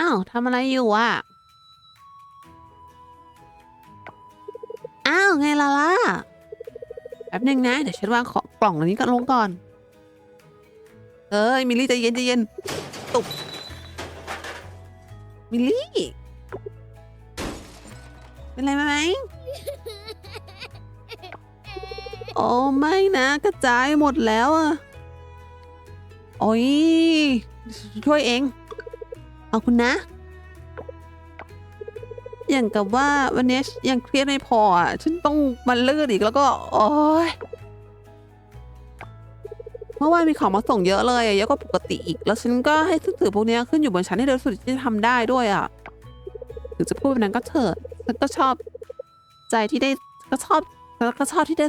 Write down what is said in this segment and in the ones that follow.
อ้าวทำอะไรอยู่อะ อ้าว ไงล่ะล่ะแป๊บนึงนะ เดี๋ยวฉันวางของกล่องอันนี้กันลงก่อน เอ้ย มิลลี่ใจเย็นใจเย็น ตุกมิลลี่ เป็นไรไหม โอ้ไม่นะ กระจายหมดแล้วอะโอ้ยช่วยเอง เอาคุณนะ อย่างกับว่าวันนี้ยังเครียดไม่พออะฉันต้องมาเลือดอีกแล้วก็โอ้ยเมื่อวานมีของมาส่งเยอะเลยเยอะกว่าปกติอีก แล้วฉันก็ให้สื่อพวกนี้ขึ้นอยู่บนชั้นให้เร็วสุดที่จะทำได้ด้วยอะถึงจะพูดแบบนั้นก็เถอะฉันก็ชอบใจที่ได้ก็ชอบแล้วก็ชอบที่ได้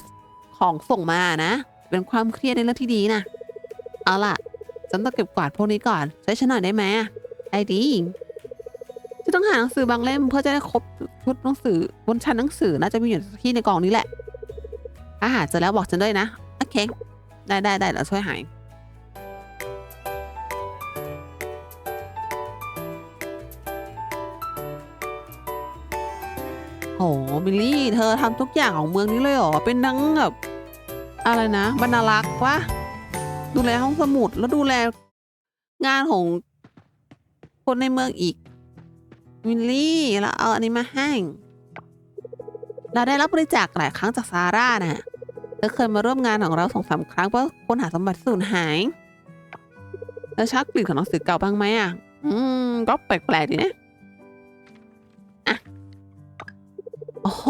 ของส่งมานะ เป็นความเครียดในเรื่องที่ดีนะ เอาล่ะ ฉันต้องเก็บกวาดพวกนี้ก่อนใช้ฉันหน่อยได้ไหมอะ ได้ดีจะต้องหาหนังสือบางเล่มเพื่อจะได้ครบชุดหนังสือบนชั้นหนังสือน่าจะมีอยู่ที่ในกล่องนี้แหละถ้าหาเจแล้วบอกฉันด้วยนะ โอเค ได้ได้ได้เราช่วยหายโหบิลลี่ เธอทำทุกอย่างของเมืองนี้เลยเหรอ เป็นนังแบบอะไรนะ บรรณารักษ์วะดูแลห้องสมุดแล้วดูแลงานของ คนในเมืองอีกวิลลี่เราเอาอันนี้มาให้เราได้รับบริจาคหลายครั้งจากซาร่านะเธอเคยมาร่วมงานของเราสองสามครั้งเพื่อค้นหาสมบัติสูญหายแล้วชักกลิ่นของหนังสือเก่าบ้างไหมอะ อืม ก็แปลกๆดีนะอะโอ้โห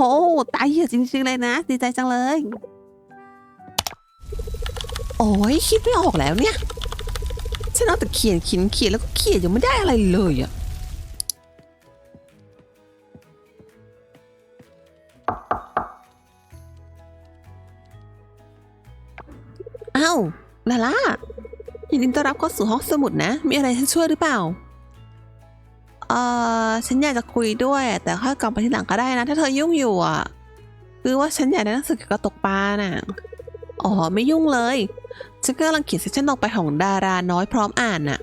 ตายเหี้ยจริงๆเลยนะ ดีใจจังเลย โอ้ยคิดไม่ออกแล้วเนี่ย ฉันเอาแต่เขียนเขียนเขียนแล้วก็เขียนยังไม่ได้อะไรเลยอะอ้าวลาล่ายินดีต้อนรับเข้าสู่ห้องสมุดนะ มีอะไรฉันช่วยหรือเปล่า เอ่อ ฉันอยากจะคุยด้วย แต่ค่อยกลับไปทีหลังก็ได้นะ ถ้าเธอยุ่งอยู่อะ คือว่าฉันอยากได้หนังสือเกี่ยวกับตกปลาน่ะ อ๋อ ไม่ยุ่งเลย ฉันก็กำลังเขียนเซสชั่นต่อไปของดาราน้อยพร้อมอ่านน่ะ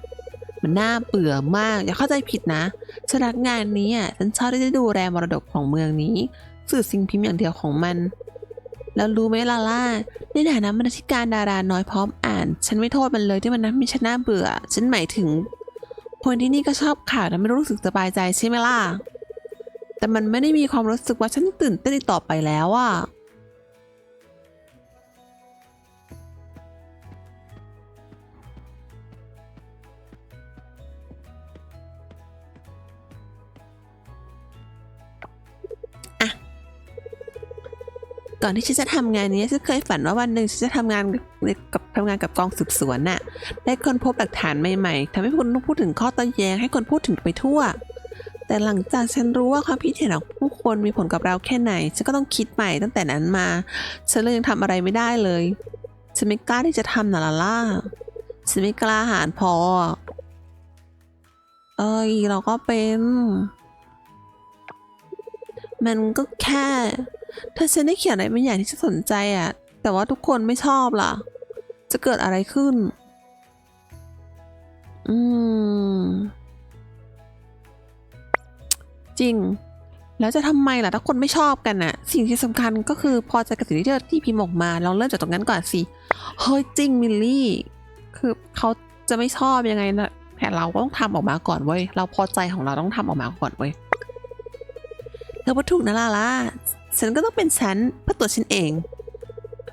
มันน่าเบื่อมาก อย่าเข้าใจผิดนะฉันรักงานนี้อะฉันชอบที่ได้ดูแลมรดกของเมืองนี้ สื่อสิ่งพิมพ์อย่างเดียวของมัน แล้วรู้ไหมลาล่าในฐานะบรรณาธิการดาราน้อยพร้อมอ่าน ฉันไม่โทษมันเลยที่มันทำให้ฉันน่าเบื่อ ฉันหมายถึง คนที่นี่ก็ชอบข่าวแต่ไม่รู้สึกสบายใจใช่ไหมล่ะแต่มันไม่ได้มีความรู้สึกว่าฉันตื่นเต้นต่อไปแล้วอะ อนที่ฉันจะทำงานนี้ฉันเคยฝันว่าวันหนึ่งฉันจะทำงานกับทำงานกับกองสืบสวนน่ะ ได้ค้นพบหลักฐานใหม่ๆทำให้คนต้องพูดถึงข้อต้แย้งให้คนพูดถึงไปทั่ว แต่หลังจากฉันรู้ว่าความคิดเห็นของผู้คนมีผลกับเราแค่ไหน ฉันก็ต้องคิดใหม่ตั้งแต่นั้นมา ฉันเลยยังทำอะไรไม่ได้เลย ฉันไม่กล้าที่จะทำน่ะล่ะล่ะฉันไม่กล้าหาญพอ เอ้ยเราก็เป็น มันก็แค่ ถ้าฉันได้เขียนอะไรบางอย่างที่ฉันสนใจอะแต่ว่าทุกคนไม่ชอบล่ะ จะเกิดอะไรขึ้น อืม จริง แล้วจะทำไมล่ะ ถ้าคนไม่ชอบกันน่ะ สิ่งที่สำคัญก็คือพอใจกับสิ่งที่เธอที่พิมพ์ออกมาลองเริ่มจากตรงนั้นก่อนสิ เฮ้ยจริงมิลลี่ คือเขาจะไม่ชอบยังไงนะแต่เราก็ต้องทำออกมาก่อนเว้ย เราพอใจของเราต้องทำออกมาก่อนเว้ยเธอพูดถูกนะลาล่าฉันก็ต้องเป็นฉันเพื่อตัวฉันเอง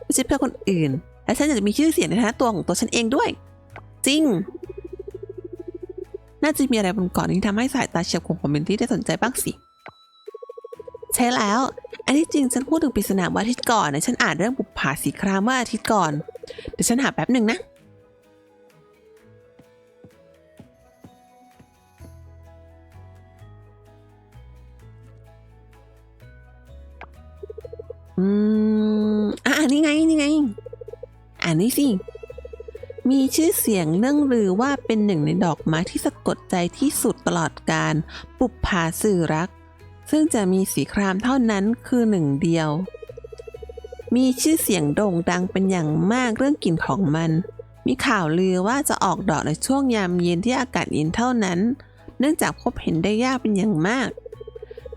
ไม่ใช่เพื่อคนอื่น และฉันอยากจะมีชื่อเสียงในฐานะตัวของตัวฉันเองด้วย จริง น่าจะมีอะไรบนเกาะนี้ที่ทำให้สายตาเฉียบคมของเบนที่ได้สนใจบ้างสิ ใช่แล้ว อันที่จริงฉันพูดถึงปริศนาว่าอาทิตย์ก่อนนะฉันอ่านเรื่องบุปผาสีครามเมื่ออาทิตย์ก่อน เดี๋ยวฉันหาแป๊บหนึ่งนะ อืม อ่านนี่ไง นี่ไง อ่านนี่สิ มีชื่อเสียงเรื่องลือว่าเป็นหนึ่งในดอกไม้ที่สะกดใจที่สุดตลอดการ ปุบผาสื่อรัก ซึ่งจะมีสีครามเท่านั้นคือหนึ่งเดียว มีชื่อเสียงโด่งดังเป็นอย่างมากเรื่องกลิ่นของมัน มีข่าวลือว่าจะออกดอกในช่วงยามเย็นที่อากาศเย็นเท่านั้น เนื่องจากพบเห็นได้ยากเป็นอย่างมาก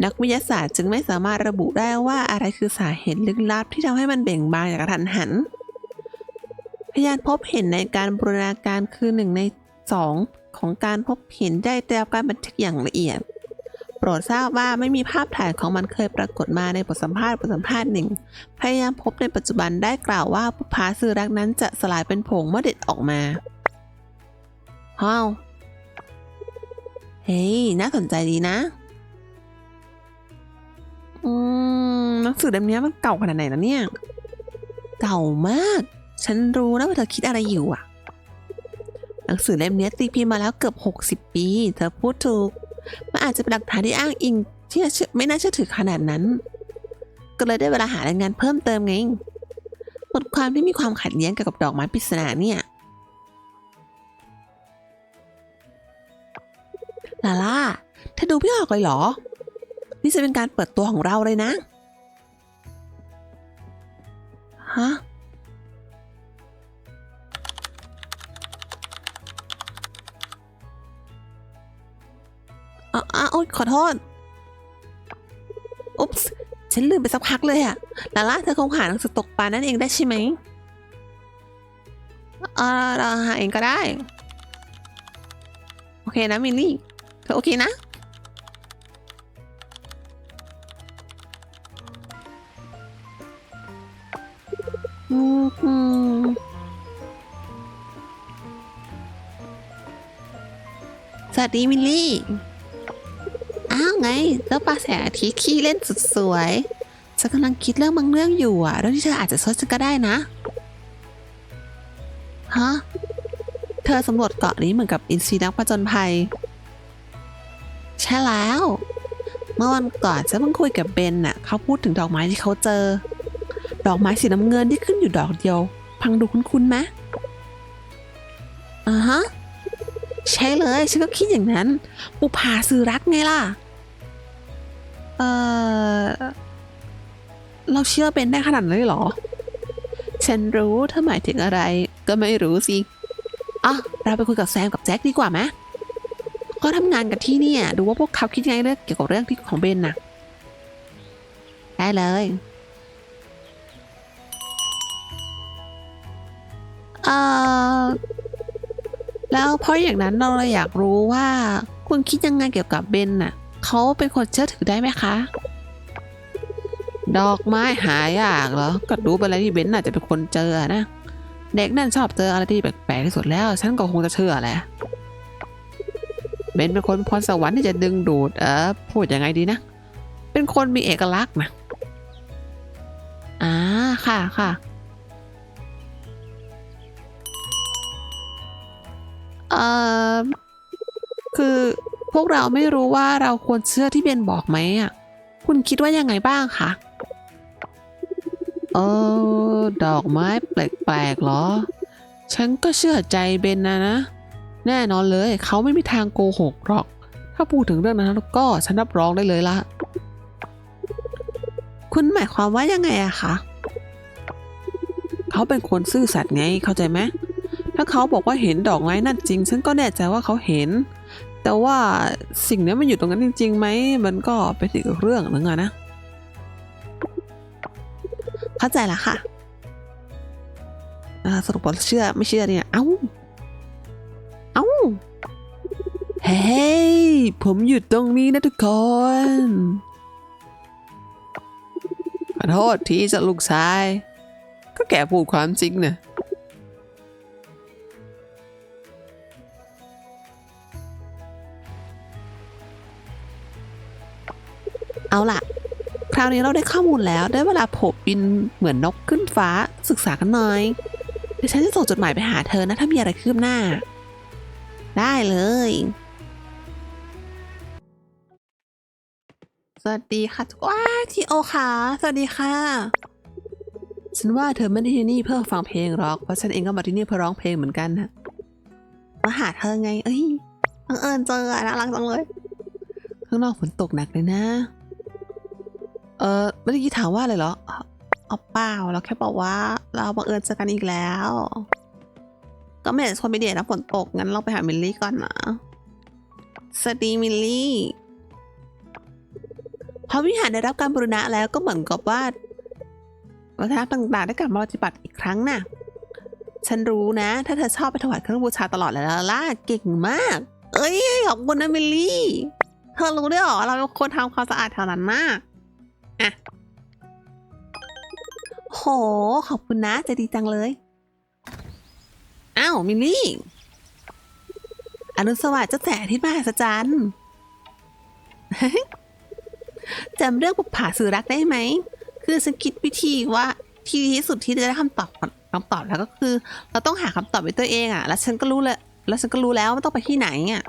นักวิทยาศาสตร์จึงไม่สามารถระบุได้ว่าอะไรคือสาเหตุลึกลับที่ทำให้มันเบ่งบานอย่างกระทันหัน พยานพบเห็นในการบูรณาการคือหนึ่งในสองของการพบเห็นได้ได้รับการบันทึกอย่างละเอียด โปรดทราบว่าไม่มีภาพถ่ายของมันเคยปรากฏมาในบทสัมภาษณ์บทสัมภาษณ์หนึ่ง พยายามพบในปัจจุบันได้กล่าวว่าผู้พาสื่อรักนั้นจะสลายเป็นผงเมื่อเด็ดออกมาฮ้าวเฮ้ย น่าสนใจดีนะ อืมหนังสือเล่มนี้มันเก่าขนาดไหนนะเนี่ย เก่ามาก ฉันรู้นะว่าเธอคิดอะไรอยู่อะ หนังสือเล่มนี้ตีพิมพ์มาแล้วเกือบ 60 ปี เธอพูดถูก มันอาจจะเป็นหลักฐานที่อ้างอิงที่ไม่น่าเชื่อถือขนาดนั้น ก็เลยได้เวลาหารายงานเพิ่มเติมไงบทความที่มีความขัดแย้งเกี่ยวกับดอกไม้ปริศนาเนี่ยลาล่าเธอดูไม่ออกเลยเหรอ นี่จะเป็นการเปิดตัวของเราเลยนะ ฮะอ๋ออ๋อโอ๊ยขอโทษ อุ๊ปส์ฉันลืมไปสักพักเลยอะลาล่าเธอคงหาหนังสือตกปลานั่นเองได้ใช่ไหมเออเราหาเองก็ได้ โอเคนะมิลลี่ เธอโอเคนะ สวัสดีมิลลี่ อ้าวไงเจ้าปลาแสงอาทิตย์ขี้เล่นสุดสวยฉันกำลังคิดเรื่องบางเรื่องอยู่อะเรื่องที่เธออาจจะซดฉันก็ได้นะ ฮะ เธอสำรวจเกาะนี้เหมือนกับอินซีนักผจญภัย ใช่แล้ว เมื่อวันก่อนฉันเพิ่งคุยกับเบนน่ะ เขาพูดถึงดอกไม้ที่เขาเจอ ดอกไม้สีน้ำเงินที่ขึ้นอยู่ดอกเดียว พังดูคุ้นๆไหมอ่าฮะใช่เลย ฉันก็คิดอย่างนั้นบุพาสื่อรักไงล่ะ เออเราเชื่อเบนได้ขนาดนั้นเลยเหรอ ฉันรู้เธอหมายถึงอะไร ก็ไม่รู้สิอะเราไปคุยกับแซมกับแจ็คดีกว่าไหมก็ทำงานกันที่นี่ดูว่าพวกเขาคิดยังไงเรื่องเกี่ยวกับเรื่องที่ของเบนน่ะได้เลย เอ่อแล้วเพราะอย่างนั้นเราเลยอยากรู้ว่า คุณคิดยังไงเกี่ยวกับเบนน่ะเขาเป็นคนเชื่อถือได้ไหมคะ ดอกไม้หายากเหรอก็ดูไปแล้วที่เบนน่าจะเป็นคนเจอนะเด็กนั่นชอบเจออะไรที่แปลกๆที่สุดแล้ว ฉันก็คงจะเชื่อแหละเบนเป็นคนพรสวรรค์ที่จะดึงดูดเออพูดยังไงดีนะ เป็นคนมีเอกลักษณ์นะอ่าค่ะค่ะ เอ่อคือพวกเราไม่รู้ว่าเราควรเชื่อที่เบนบอกไหมอะ คุณคิดว่ายังไงบ้างคะเออดอกไม้แปลกๆเหรอ ฉันก็เชื่อใจเบนนะนะ แน่นอนเลยเขาไม่มีทางโกหกหรอก ถ้าพูดถึงเรื่องนั้นแล้วก็ฉันรับรองได้เลยละคุณหมายความว่ายังไงอะคะ เขาเป็นคนซื่อสัตย์ไงเข้าใจไหม ถ้าเขาบอกว่าเห็นดอกไม้นั่นจริง ฉันก็แน่ใจว่าเขาเห็น แต่ว่าสิ่งนี้มันอยู่ตรงนั้นจริงๆไหมมันก็เป็นอีกเรื่องหนึงอะนะ เข้าใจละค่ะสรุปว่าเชื่อไม่เชื่อเนี่ย เอ้า เอ้า เฮ้ย ผมอยู่ตรงนี้นะทุกคนขอโทษที่จะลูกชาย ก็แกพูดความจริงเนี่ย เอาล่ะ คราวนี้เราได้ข้อมูลแล้วได้เวลาโผบบินเหมือนนกขึ้นฟ้าศึกษากันหน่อยเดี๋ยวฉันจะส่งจดหมายไปหาเธอนะถ้ามีอะไรคืบหน้า ได้เลย สวัสดีค่ะทุกว้าทีโอค่ะสวัสดีค่ะ ฉันว่าเธอไม่ได้ที่นี่เพื่อฟังเพลงหรอก เพราะฉันเองก็มาที่นี่เพื่อร้องเพลงเหมือนกันนะมาหาเธอไง เอ้ยบังเอิญเจอน่ารักจังเลย ข้างนอกฝนตกหนักเลยนะ เออไม่ได้ยินถามว่าอะไรเหรอเอาเปล่าเราแค่บอกว่า เราบังเอิญเจอกันอีกแล้ว ก็ไม่ได้ชวนไปเดทนะฝนตกงั้นเราไปหามิลลี่ก่อนนะสวัสดีมิลลี่พอวิหารได้รับการบูรณะแล้วก็เหมือนกับว่าวัฒนธรรมต่างๆได้กลับมาปฏิบัติอีกครั้งน่ะ ฉันรู้นะ ถ้าเธอชอบไปถวายเครื่องบูชาตลอดเลยละล่ะเก่งมาก เอ้ยขอบคุณนะมิลลี่ เธอรู้ด้วยเหรอเราเป็นคนทำความสะอาดแถวนั้นน่ะ อะโห ขอบคุณนะใจะดีจังเลย อ้าว มิลลี่ อนุสวัสดิ์เจ้าแสที่มหัศจรรย์จำเรื่องปุบผาสื่อรักได้ไหม คือฉันคิดวิธีว่าที่ดีที่สุดที่จะได้คำตอบคำตอบแล้วก็คือ เราต้องหาคำตอบด้วยตัวเองอะ่ะ แล้วฉันก็รู้เลย แล้วฉันก็รู้แล้วว่าต้องไปที่ไหนอะ่ะ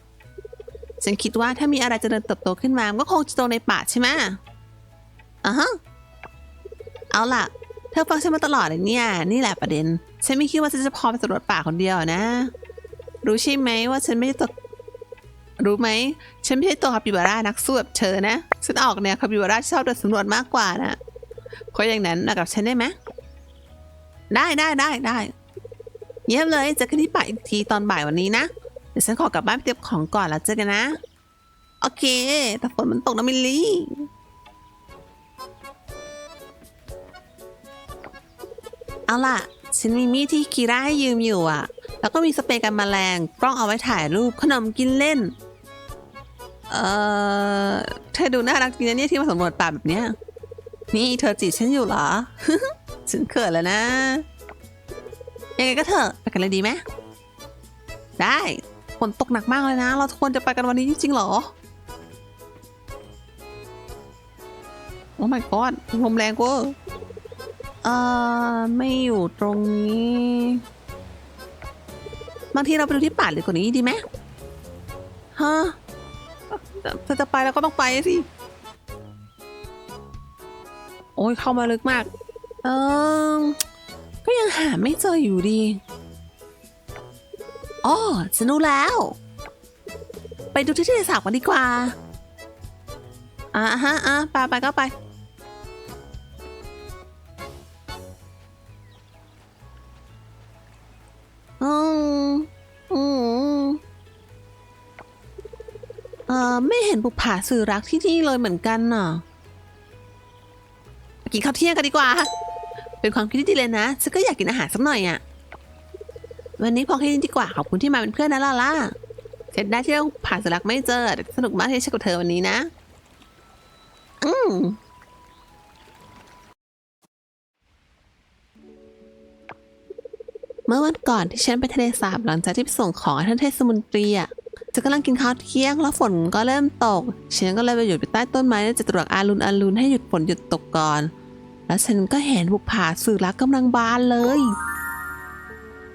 ฉันคิดว่าถ้ามีอะไรเจะเดินเติบโตขึ้นมา มันก็คงจะโตในป่าใช่ไหม อะฮะเอาล่ะ เธอฟังฉันมาตลอดเลยเนี่ย นี่แหละประเด็น ฉันไม่คิดว่าฉันจะพอไปสำรวจป่าคนเดียวนะ รู้ใช่ไหมว่าฉันไม่ได้ตัวรู้ไหม ฉันไม่ใช่ตัวคาปิบาร่านักสู้แบบเธอนะ ฉันออกแนวคาปิบาร่าชอบเดินสำรวจมากกว่านะเพราะอย่างนั้นมากับฉันได้ไหมได้ได้ได้ได้เยี่ยมเลยเจอกันที่ป่าอีกทีตอนบ่ายวันนี้นะ เดี๋ยวฉันขอกลับบ้านไปเตรียมของก่อนแล้วเจอกันนะ โอเค แต่ฝนมันตกนะมิลลี่ เอาล่ะ ฉันมีมีดที่คีร่าให้ยืมอยู่อะแล้วก็มีสเปรย์กันแมลงกล้องเอาไว้ถ่ายรูปขนมกินเล่น เอ่อเธอดูน่ารักจริงนะเนี่ยที่มาสำรวจป่าแบบเนี้ยนี่เธอจีบฉันอยู่เหรอ ฉันเขินแล้วนะ ยังไงก็เถอะไปกันเลยดีไหมได้ฝนตกหนักมากเลยนะ เราควรจะไปกันวันนี้จริงๆเหรอ โอ้ my god ลมแรงเว้ยเอ่อไม่อยู่ตรงนี้ บางทีเราไปดูที่ป่าหรือกว่านี้ดีไหมฮะถ้าจะไปแล้วก็ต้องไปสิ โอ้ยเข้ามาลึกมาก เออก็ยังหาไม่เจออยู่ดีอ๋อฉันรู้แล้ว ไปดูที่ทะเลสาบกันดีกว่าอ่าฮะอะไปไปก็ไป เออไม่เห็นบุปผาสื่อรักที่นี่เลยเหมือนกันน่ะกินข้าวเที่ยงกันดีกว่า เป็นความคิดที่ดีเลยนะฉันก็อยากกินอาหารสักหน่อยอะ วันนี้พอแค่นี้ดีกว่าขอบคุณที่มาเป็นเพื่อนนะล่าล่าเสร็จได้ที่เราผ่านสื่อรักไม่เจอแต่สนุกมากที่ได้กับเธอวันนี้นะ อืมเมื่อวันก่อนที่ฉันไปทะเลสาบหลังจากที่ไปส่งของท่านเทศมนตรีอะ ฉันกำลังกินข้าวเที่ยงแล้วฝนก็เริ่มตก ฉันก็เลยไปหยุดไปใต้ต้นไม้จะตรวจอารุณอารุณให้หยุดฝนหยุดตกก่อน แล้วฉันก็เห็นบุกผาสื่อรักกำลังบานเลย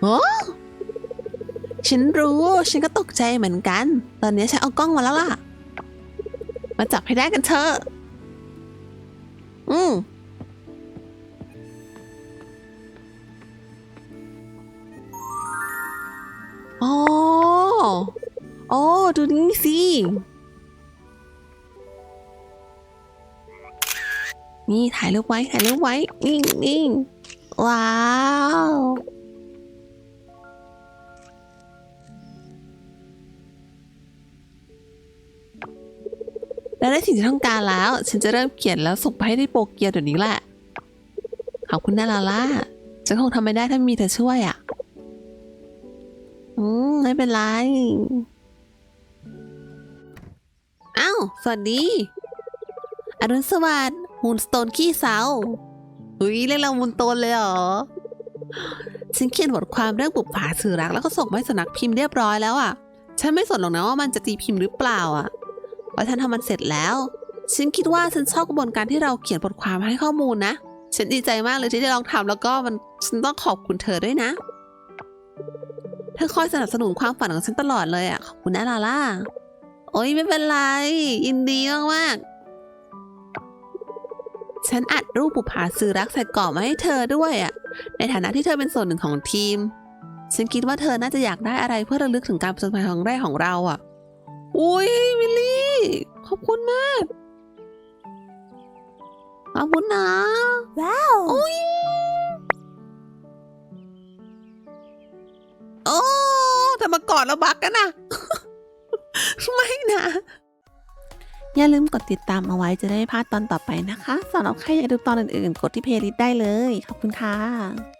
โอ้ฉันรู้ ฉันก็ตกใจเหมือนกัน ตอนนี้ฉันเอากล้องมาแล้วล่ะ มาจับให้ได้กันเถอะ อืม ดูนี่สิ นี่ถ่ายรูปไว้ ถ่ายรูปไว้นี่นี่ว้าว แล้วได้สิ่งที่ต้องการแล้ว ฉันจะเริ่มเขียนแล้วส่งไปให้ที่โปเกียวเดี๋ยวนี้แหละ ขอบคุณนะลาล่าฉันคงทำไม่ได้ถ้ามีเธอช่วยอะ อืม ไม่เป็นไร สวัสดี อรุณสวัสดิ์มูนสโตนขี้เสาอุ้ยเรียกเรามูนโตนเลยเหรอ ฉันเขียนบทความเรื่องบุปผาสื่อรัก แล้วก็ส่งไปสนักพิมพ์เรียบร้อยแล้วอะ ฉันไม่สนหรอกนะว่ามันจะตีพิมพ์หรือเปล่าอะเพราะฉันทำมันเสร็จแล้ว ฉันคิดว่าฉันชอบกระบวนการที่เราเขียนบทความให้ข้อมูลนะ ฉันดีใจมากเลยที่ได้ลองทำแล้วก็มันฉันต้องขอบคุณเธอด้วยนะ เธอคอยสนับสนุนความฝันของฉันตลอดเลยอะ ขอบคุณนะลาล่า โอ้ยไม่เป็นไร ยินดีมากๆฉันอัดรูปบุปผาสื่อรักใส่กรอบมาให้เธอด้วยอะในฐานะที่เธอเป็นส่วนหนึ่งของทีม ฉันคิดว่าเธอน่าจะอยากได้อะไรเพื่อระลึกถึงการประสบภัยครั้งแรกของเราอะอุ้ยวิลลี่ ขอบคุณมากขอบคุณนะว้าวอุ้ยโอ้ทำมากอดแล้วบักกันนะ ไม่นะ อย่าลืมกดติดตามเอาไว้จะได้ไม่พลาดตอนต่อไปนะคะสำหรับใครอยากดูตอนอื่นๆ กดที่เพลย์ลิสต์ได้เลย ขอบคุณค่ะ